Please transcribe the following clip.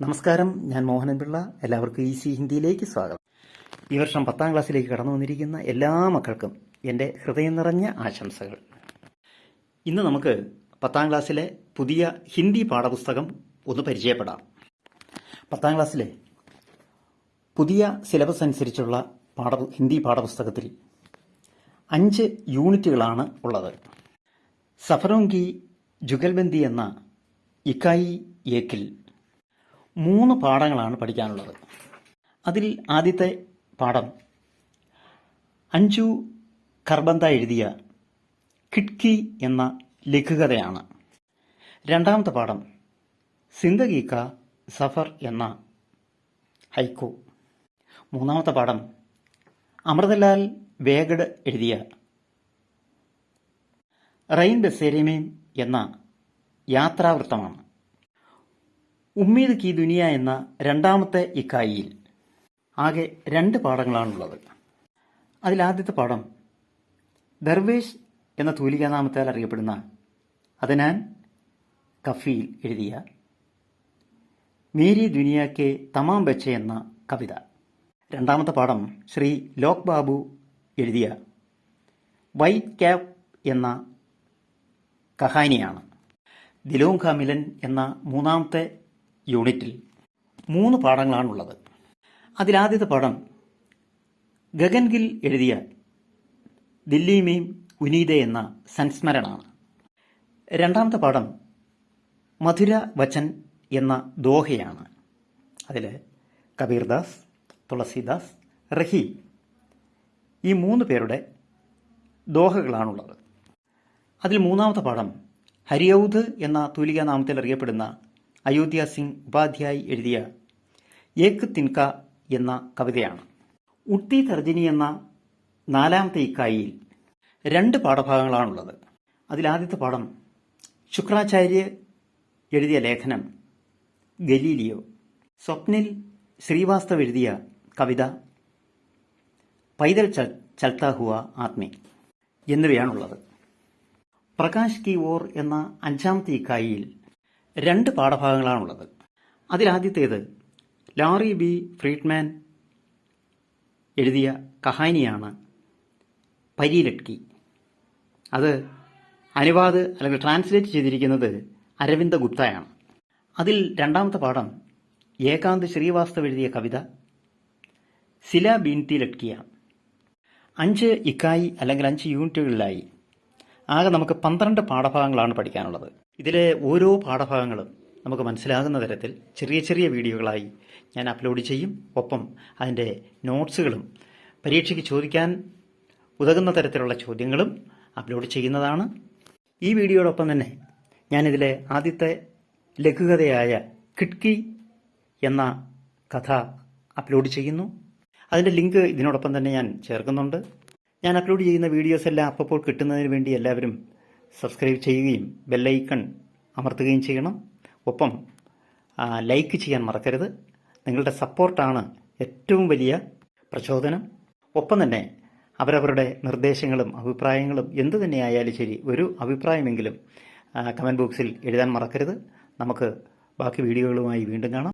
നമസ്കാരം. ഞാൻ മോഹനൻ പിള്ള. എല്ലാവർക്കും ഈ സി ഹിന്ദിയിലേക്ക് സ്വാഗതം. ഈ വർഷം പത്താം ക്ലാസ്സിലേക്ക് കടന്നു വന്നിരിക്കുന്ന എല്ലാ മക്കൾക്കും എന്റെ ഹൃദയം നിറഞ്ഞ ആശംസകൾ. ഇന്ന് നമുക്ക് പത്താം ക്ലാസ്സിലെ പുതിയ ഹിന്ദി പാഠപുസ്തകം ഒന്ന് പരിചയപ്പെടാം. പത്താം ക്ലാസ്സിലെ പുതിയ സിലബസ് അനുസരിച്ചുള്ള പാഠ ഹിന്ദി പാഠപുസ്തകത്തിൽ അഞ്ച് യൂണിറ്റുകളാണ് ഉള്ളത്. സഫറോങ്കി ജുഗൽബന്ദി എന്ന ഇക്കായി ഏക്കിൽ മൂന്ന് പാഠങ്ങളാണ് പഠിക്കാനുള്ളത്. അതിൽ ആദ്യത്തെ പാഠം അഞ്ചു കർബന്ത എഴുതിയ കിഡ്കി എന്ന ലഘുകഥയാണ് രണ്ടാമത്തെ പാഠം സിന്ദഗി ക സഫർ എന്ന ഹൈക്കു. മൂന്നാമത്തെ പാഠം അമൃതലാൽ വേഗഡ് എഴുതിയ റെയിൻ ബസേരിമേം എന്ന യാത്രാവൃത്തമാണ്. ഉമ്മീദ് കി ദുനിയ എന്ന രണ്ടാമത്തെ ഇക്കായിയിൽ ആകെ രണ്ട് പാഠങ്ങളാണുള്ളത്. അതിലാദ്യത്തെ പാഠം ദർവേഷ് എന്ന തൂലികാനാമത്താൽ അറിയപ്പെടുന്ന അതിനാൻ കഫീൽ എഴുതിയ മേരി ദുനിയാക്കെ തമാം ബച്ച എന്ന കവിത. രണ്ടാമത്തെ പാഠം ശ്രീ ലോക് ബാബു എഴുതിയ വൈറ്റ് ക്യാപ് എന്ന കഹാനിയാണ്. ദിലോങ് ഖാമിലൻ എന്ന മൂന്നാമത്തെ യൂണിറ്റിൽ മൂന്ന് പാഠങ്ങളാണുള്ളത്. അതിലാദ്യത്തെ പാഠം ഗഗൻഗിൽ എഴുതിയ ദില്ലി മീം ഉനീത എന്ന സംസ്മരണാണ്. രണ്ടാമത്തെ പാഠം മധുര വചൻ എന്ന ദോഹയാണ്. അതിൽ കബീർദാസ് തുളസിദാസ് റഹി ഈ മൂന്ന് പേരുടെ ദോഹകളാണുള്ളത്. അതിൽ മൂന്നാമത്തെ പാഠം ഹരിയൗദ് എന്ന തൂലികാനാമത്തിൽ അറിയപ്പെടുന്ന അയോധ്യ സിംഗ് ഉപാധ്യായി എഴുതിയ ഏക് തിൻക എന്ന കവിതയാണ്. ഉട്ടി തർജിനി എന്ന നാലാമത്തെ ഇക്കായിയിൽ രണ്ട് പാഠഭാഗങ്ങളാണുള്ളത്. അതിലാദ്യത്തെ പാഠം ശുക്രാചാര്യ എഴുതിയ ലേഖനം ഗലീലിയോ. സ്വപ്നിൽ ശ്രീവാസ്തവ് എഴുതിയ കവിത പൈതൽ ചൽ ചൽത്താ ഹുവ ആത്മി എന്നിവയാണുള്ളത്. പ്രകാശ് കി ഓർ എന്ന അഞ്ചാമത്തെ ഇക്കായിയിൽ രണ്ട് പാഠഭാഗങ്ങളാണുള്ളത്. അതിലാദ്യത്തേത് ലാറി ബി ഫ്രീഡ്മാൻ എഴുതിയ കഹാനിയാണ് പരീലട്കി അത് അനുവാദ് അല്ലെങ്കിൽ ട്രാൻസ്ലേറ്റ് ചെയ്തിരിക്കുന്നത് അരവിന്ദ ഗുപ്തയാണ്. അതിൽ രണ്ടാമത്തെ പാഠം ഏകാന്ത് ശ്രീവാസ്തവ് എഴുതിയ കവിത സില ബീൻതി ലട്കിയാണ് അഞ്ച് ഇക്കായി അല്ലെങ്കിൽ അഞ്ച് യൂണിറ്റുകളിലായി ആകെ നമുക്ക് പന്ത്രണ്ട് പാഠഭാഗങ്ങളാണ് പഠിക്കാനുള്ളത്. ഇതിലെ ഓരോ പാഠഭാഗങ്ങളും നമുക്ക് മനസ്സിലാകുന്ന തരത്തിൽ ചെറിയ ചെറിയ വീഡിയോകളായി ഞാൻ അപ്ലോഡ് ചെയ്യും. ഒപ്പം അതിന്റെ നോട്ട്സുകളും പരീക്ഷയ്ക്ക് ചോദിക്കാൻ ഉതകുന്ന തരത്തിലുള്ള ചോദ്യങ്ങളും അപ്ലോഡ് ചെയ്യുന്നതാണ്. ഈ വീഡിയോടൊപ്പം തന്നെ ഞാനിതിലെ ആദ്യത്തെ ലഘുകഥയായ കിട്കി എന്ന കഥ അപ്ലോഡ് ചെയ്യുന്നു. അതിന്റെ ലിങ്ക് ഇതിനോടൊപ്പം തന്നെ ഞാൻ ചേർക്കുന്നുണ്ട്. ഞാൻ അപ്ലോഡ് ചെയ്യുന്ന വീഡിയോസ് എല്ലാം അപ്പോൾ കിട്ടുന്നതിന് വേണ്ടി എല്ലാവരും സബ്സ്ക്രൈബ് ചെയ്യുകയും ബെല്ലൈക്കൺ അമർത്തുകയും ചെയ്യണം. ഒപ്പം ലൈക്ക് ചെയ്യാൻ മറക്കരുത്. നിങ്ങളുടെ സപ്പോർട്ടാണ് ഏറ്റവും വലിയ പ്രചോദനം. ഒപ്പം തന്നെ അവരവരുടെ നിർദ്ദേശങ്ങളും അഭിപ്രായങ്ങളും എന്തു തന്നെയായാലും ശരി ഒരു അഭിപ്രായമെങ്കിലും കമന്റ് ബോക്സിൽ എഴുതാൻ മറക്കരുത്. നമുക്ക് ബാക്കി വീഡിയോകളുമായി വീണ്ടും കാണാം.